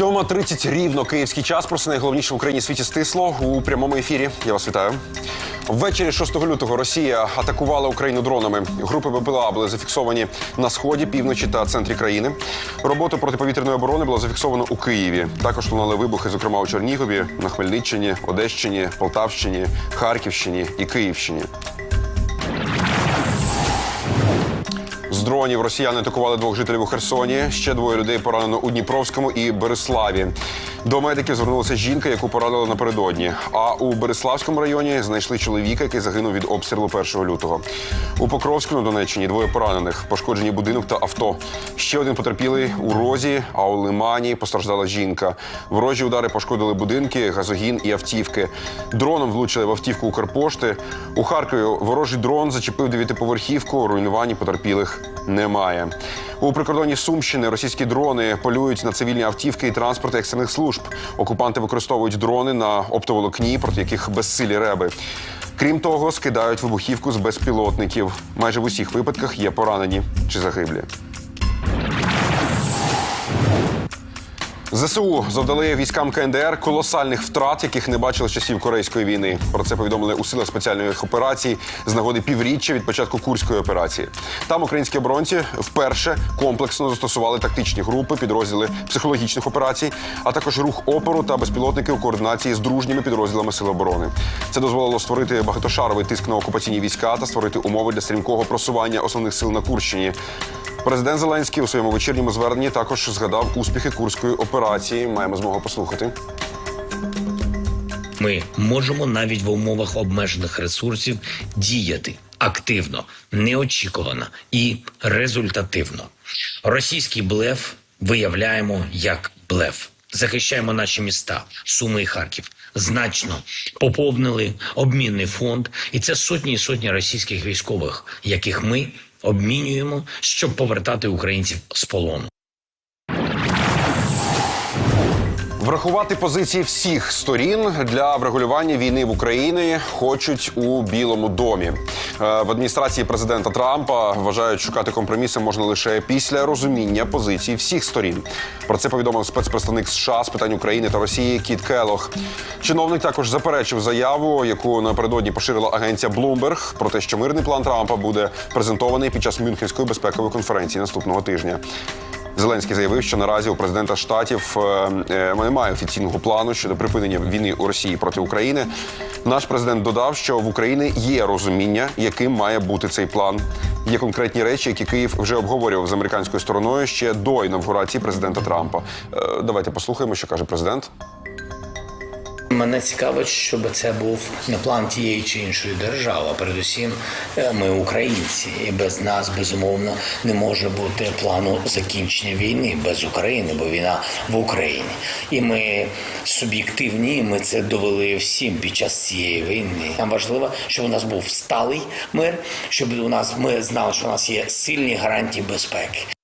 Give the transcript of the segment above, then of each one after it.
7.30 рівно київський час. Про це найголовніше в Україні світі стисло у прямому ефірі. Я вас вітаю. Ввечері 6 лютого Росія атакувала Україну дронами. Групи БПЛА були зафіксовані на сході, півночі та центрі країни. Роботу протиповітряної оборони було зафіксовано у Києві. Також лунали вибухи, зокрема у Чернігові, на Хмельниччині, Одещині, Полтавщині, Харківщині і Київщині. З дронів росіяни атакували двох жителів у Херсоні. Ще двоє людей поранено у Дніпровському і Береславі. До медиків звернулася жінка, яку поранили напередодні. А у Береславському районі знайшли чоловіка, який загинув від обстрілу 1 лютого. У Покровську на Донеччині двоє поранених, пошкоджені будинок та авто. Ще один потерпілий у Розі, а у Лимані постраждала жінка. Ворожі удари пошкодили будинки, газогін і автівки. Дроном влучили в автівку Укрпошти. У Харкові ворожий дрон зачепив дев'ятиповерхівку. Руйнувань потерпілих немає. У прикордонні Сумщини російські дрони полюють на цивільні автівки і транспорт екстрених служб. Окупанти використовують дрони на оптоволокні, проти яких безсилі реби. Крім того, скидають вибухівку з безпілотників. Майже в усіх випадках є поранені чи загиблі. ЗСУ завдали військам КНДР колосальних втрат, яких не бачили з часів Корейської війни. Про це повідомили у силах спеціальних операцій з нагоди півріччя від початку курської операції. Там українські оборонці вперше комплексно застосували тактичні групи, підрозділи психологічних операцій, а також рух опору та безпілотники у координації з дружніми підрозділами Сил оборони. Це дозволило створити багатошаровий тиск на окупаційні війська та створити умови для стрімкого просування основних сил на Курщині. Президент Зеленський у своєму вечірньому зверненні також згадав успіхи курської операції. Маємо змогу послухати. Ми можемо навіть в умовах обмежених ресурсів діяти активно, неочікувано і результативно. Російський блеф виявляємо як блеф. Захищаємо наші міста, Суми і Харків. Значно поповнили обмінний фонд, і це сотні і сотні російських військових, яких ми обмінюємо, щоб повертати українців з полону. Врахувати позиції всіх сторін для врегулювання війни в Україні хочуть у Білому домі. Е, В адміністрації президента Трампа вважають, шукати компроміси можна лише після розуміння позицій всіх сторін. Про це повідомив спецпредставник США з питань України та Росії Кіт Келох. Чиновник також заперечив заяву, яку напередодні поширила агенція Bloomberg, про те, що мирний план Трампа буде презентований під час Мюнхенської безпекової конференції наступного тижня. Зеленський заявив, що наразі у президента штатів е, е, немає офіційного плану щодо припинення війни у Росії проти України. Наш президент додав, що в Україні є розуміння, яким має бути цей план. Є конкретні речі, які Київ вже обговорював з американською стороною ще до інавгурації президента Трампа. Е, Давайте послухаємо, що каже президент. Мене цікавить, щоб це був не план тієї чи іншої держави. а Передусім, е, ми українці, і без нас безумовно не може бути плану закінчення війни без України, бо війна в Україні. І ми суб'єктивні. Ми це довели всім під час цієї війни. Нам важливо, щоб у нас був сталий мир, щоб у нас ми знали, що у нас є сильні гарантії безпеки.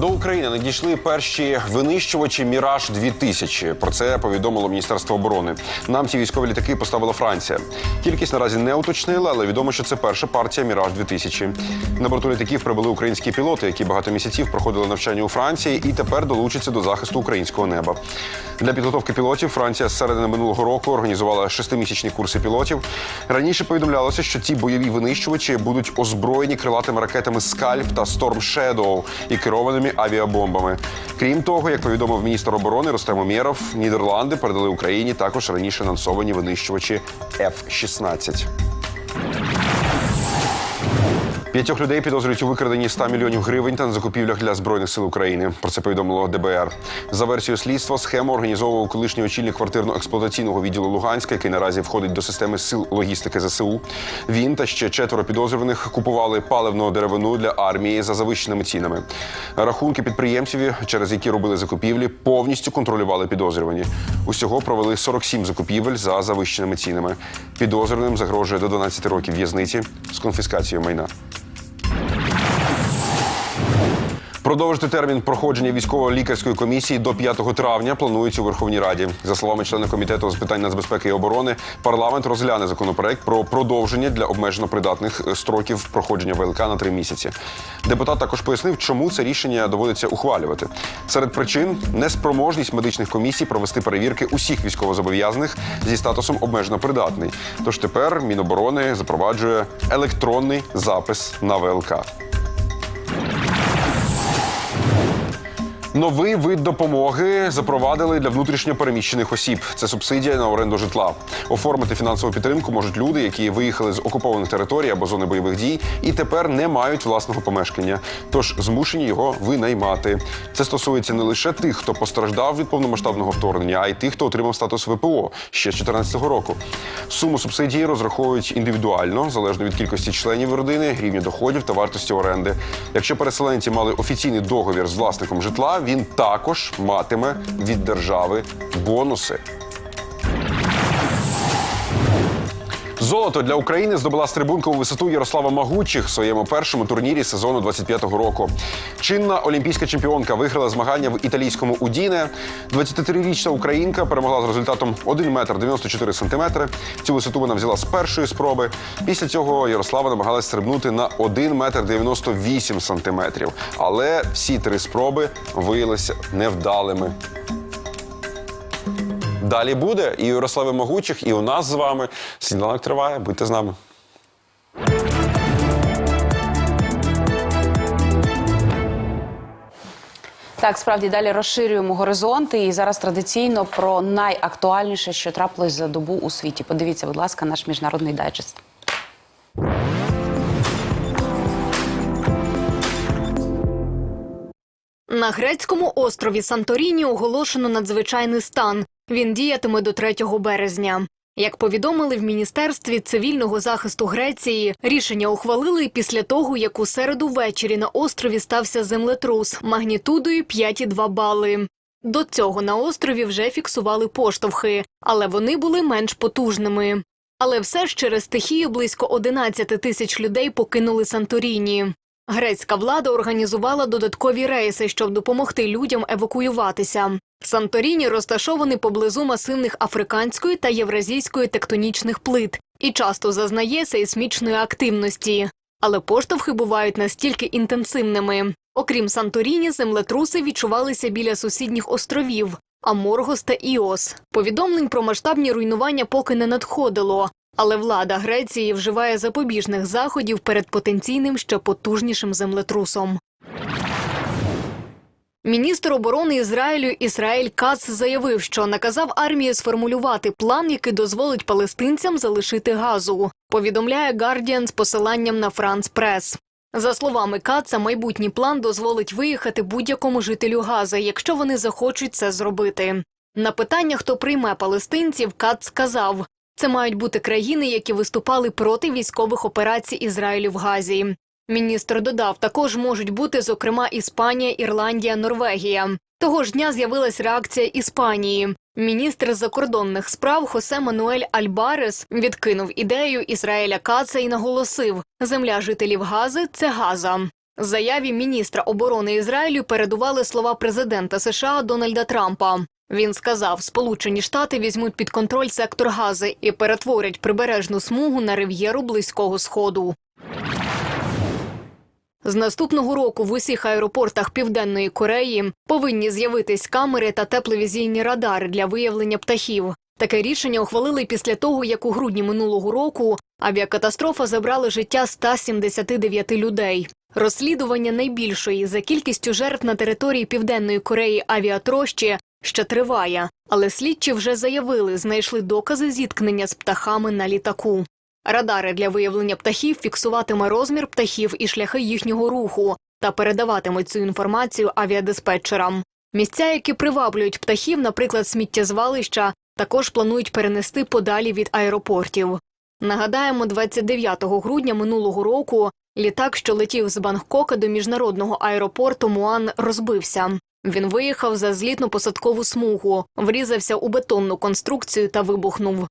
До України надійшли перші винищувачі Міраж 2000 Про це повідомило Міністерство оборони. Нам ці військові літаки поставила Франція. Кількість наразі не уточнили, але відомо, що це перша партія Міраж 2000 На борту літаків прибули українські пілоти, які багато місяців проходили навчання у Франції і тепер долучаться до захисту українського неба. Для підготовки пілотів Франція з середини минулого року організувала шестимісячні курси пілотів. Раніше повідомлялося, що ці бойові винищувачі будуть озброєні крилатими ракетами Скальп та Storm Shadow і керованими авіабомбами. Крім того, як повідомив міністр оборони Рустем Умєров, Нідерланди передали Україні також раніше анонсовані винищувачі F-16. П'ятьох людей підозрюють у викраденні 100 мільйонів гривень та на закупівлях для збройних сил України. Про це повідомило ДБР. За версією слідства, схему організовував колишній очільник квартирно-експлуатаційного відділу Луганська, який наразі входить до системи сил логістики ЗСУ. Він та ще четверо підозрюваних купували паливну деревину для армії за завищеними цінами. Рахунки підприємців, через які робили закупівлі, повністю контролювали підозрювані. Усього провели 47 закупівель за завищеними цінами. Підозрюваним загрожує до 12 років в'язниці з конфіскацією майна. Продовжити термін проходження військово-лікарської комісії до 5 травня планується у Верховній Раді. За словами члена комітету з питань нацбезпеки і оборони, парламент розгляне законопроект про продовження для обмежено придатних е, строків проходження ВЛК на три місяці. Депутат також пояснив, чому це рішення доводиться ухвалювати. Серед причин неспроможність медичних комісій провести перевірки усіх військовозобов'язаних зі статусом обмежено придатний. Тож тепер Міноборони запроваджує електронний запис на ВЛК. Новий вид допомоги запровадили для внутрішньо переміщених осіб. Це субсидія на оренду житла. Оформити фінансову підтримку можуть люди, які виїхали з окупованих територій або зони бойових дій і тепер не мають власного помешкання, тож змушені його винаймати. Це стосується не лише тих, хто постраждав від повномасштабного вторгнення, а й тих, хто отримав статус ВПО ще з 2014 року. Суму субсидії розраховують індивідуально, залежно від кількості членів родини, рівня доходів та вартості оренди. Якщо переселенці мали офіційний договір з власником житла, він також матиме від держави бонуси. Золото для України здобула стрибункову висоту Ярослава Магучих в своєму першому турнірі сезону 25-го року. Чинна олімпійська чемпіонка виграла змагання в італійському Удіне. 23-річна українка перемогла з результатом 1 метр 94 сантиметри. Цю висоту вона взяла з першої спроби. Після цього Ярослава намагалась стрибнути на 1 метр 98 сантиметрів. Але всі три спроби виявилися невдалими. Далі буде і у Ярослави Могучих, і у нас з вами. Сніданок триває. Будьте з нами. Так, справді далі розширюємо горизонти. І зараз традиційно про найактуальніше, що трапилось за добу у світі. Подивіться, будь ласка, наш міжнародний дайджест. На грецькому острові Санторіні оголошено надзвичайний стан. Він діятиме до 3 березня. Як повідомили в міністерстві цивільного захисту Греції, рішення ухвалили після того, як у середу ввечері на острові стався землетрус магнітудою 5,2 бали. До цього на острові вже фіксували поштовхи, але вони були менш потужними. Але все ж через стихію близько 11 тисяч людей покинули Санторіні. Грецька влада організувала додаткові рейси, щоб допомогти людям евакуюватися. Санторіні розташований поблизу масивних африканської та євразійської тектонічних плит і часто зазнає сейсмічної активності. Але поштовхи бувають настільки інтенсивними. Окрім Санторіні, землетруси відчувалися біля сусідніх островів Аморгос та Іос. Повідомлень про масштабні руйнування поки не надходило, але влада Греції вживає запобіжних заходів перед потенційним ще потужнішим землетрусом. Міністр оборони Ізраїлю Ісраїль Кац заявив, що наказав армії сформулювати план, який дозволить палестинцям залишити газу. Повідомляє Guardian з посиланням на Франс Прес. За словами Каца, майбутній план дозволить виїхати будь-якому жителю Гази, якщо вони захочуть це зробити. На питання, хто прийме палестинців, Кац сказав: це мають бути країни, які виступали проти військових операцій Ізраїлю в Газі. Міністр додав, також можуть бути, зокрема, Іспанія, Ірландія, Норвегія. Того ж дня з'явилась реакція Іспанії. Міністр закордонних справ Хосе Мануель Альбарес відкинув ідею Ізраїля Каца і наголосив: земля жителів Гази це Газа. Заяві міністра оборони Ізраїлю передували слова президента США Дональда Трампа. Він сказав, Сполучені Штати візьмуть під контроль сектор Гази і перетворять прибережну смугу на рив'єру близького сходу. З наступного року в усіх аеропортах Південної Кореї повинні з'явитись камери та тепловізійні радари для виявлення птахів. Таке рішення ухвалили після того, як у грудні минулого року авіакатастрофа забрала життя 179 людей. Розслідування найбільшої за кількістю жертв на території Південної Кореї авіатрощі ще триває, але слідчі вже заявили, знайшли докази зіткнення з птахами на літаку. Радари для виявлення птахів фіксуватиме розмір птахів і шляхи їхнього руху та передаватимуть цю інформацію авіадиспетчерам. Місця, які приваблюють птахів, наприклад, сміттєзвалища, також планують перенести подалі від аеропортів. Нагадаємо, 29 грудня минулого року літак, що летів з Бангкока до міжнародного аеропорту Муан, розбився. Він виїхав за злітно-посадкову смугу, врізався у бетонну конструкцію та вибухнув.